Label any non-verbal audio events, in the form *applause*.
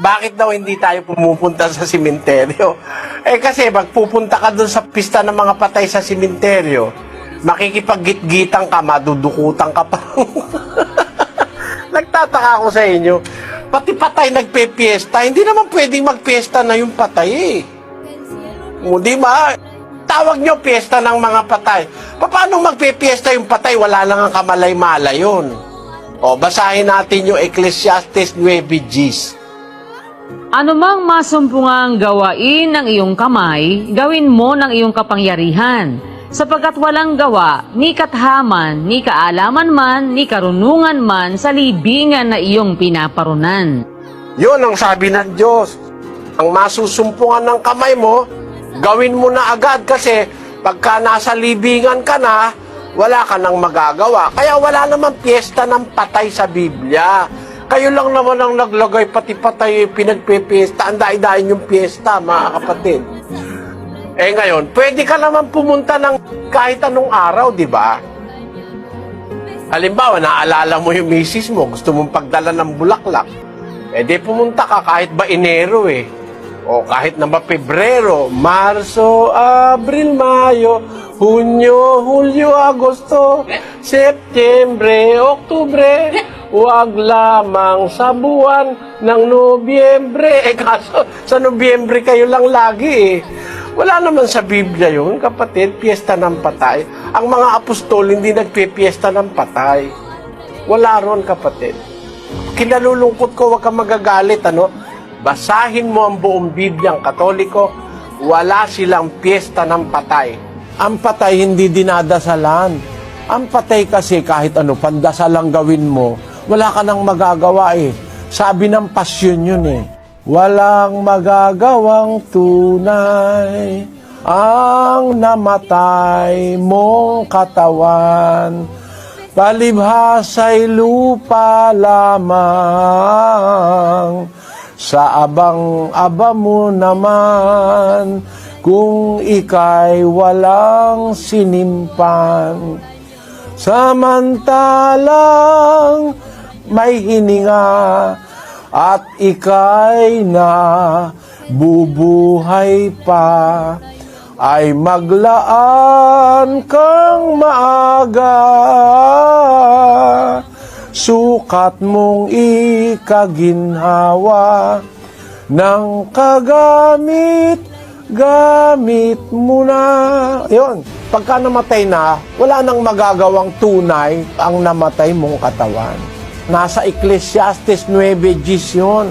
bakit daw hindi tayo pumupunta sa simenteryo? Eh kasi magpupunta ka doon sa pista ng mga patay sa simenteryo, makikipaggit-gitan ka, madudukutan ka pa. *laughs* Nagtataka ako sa inyo, pati patay nagpe-fiesta, hindi naman pwedeng magpiesta na yung patay eh. O, di ba? Tawag nyo piyesta ng mga patay. Paano magpipiesta yung patay? Wala lang ang kamalay-malay yun. O, basahin natin yung Ecclesiastes 9 Gs. Anumang masumpungang gawain ng iyong kamay, gawin mo ng iyong kapangyarihan. Sapagkat walang gawa, ni kathaman, ni kaalaman man, ni karunungan man sa libingan na iyong pinaparunan. Yun ang sabi ng Diyos. Ang masusumpungan ng kamay mo, gawin mo na agad kasi pagka nasa libingan ka na, wala ka nang magagawa. Kaya wala naman piyesta ng patay sa Biblia. Kayo lang naman ang naglagay, pati patay pinagpipiesta. Ang dahi-dahin yung piyesta, mga kapatid. Eh ngayon, pwede ka naman pumunta ng kahit anong araw, di ba? Halimbawa, naalala mo yung misis mo, gusto mong pagdala ng bulaklak. Eh di pumunta ka kahit ba Enero eh. O kahit na ba Pebrero, Marso, Abril, Mayo, Hunyo, Hulyo, Agosto, Septembre, Oktubre, huwag lamang sa buwan ng Nobyembre. Eh kaso, sa Nobyembre kayo lang lagi eh. Wala naman sa Biblia yun, kapatid, piyesta ng patay. Ang mga apostol hindi nagpipiesta ng patay. Wala ron, kapatid. Kinalulungkot ko, huwag kang magagalit, ano? Basahin mo ang buong Bibliang Katoliko, wala silang piyesta ng patay. Ang patay hindi dinadasalan. Ang patay kasi kahit ano, pandasal lang gawin mo, wala ka nang magagawa eh. Sabi ng pasyon yun eh. Walang magagawang tunay ang namatay mong katawan. Palibhasa'y lupa lamang sa abang-aba mo naman kung ika'y walang sinimpan. Samantalang may hininga at ika'y na bubuhay pa ay maglaan kang maaga sukat mong ikaginhawa ng kagamit gamit mo na. Yun, pagka namatay na, wala nang magagawang tunay ang namatay mong katawan. Nasa Ecclesiastes 9 Gs yun.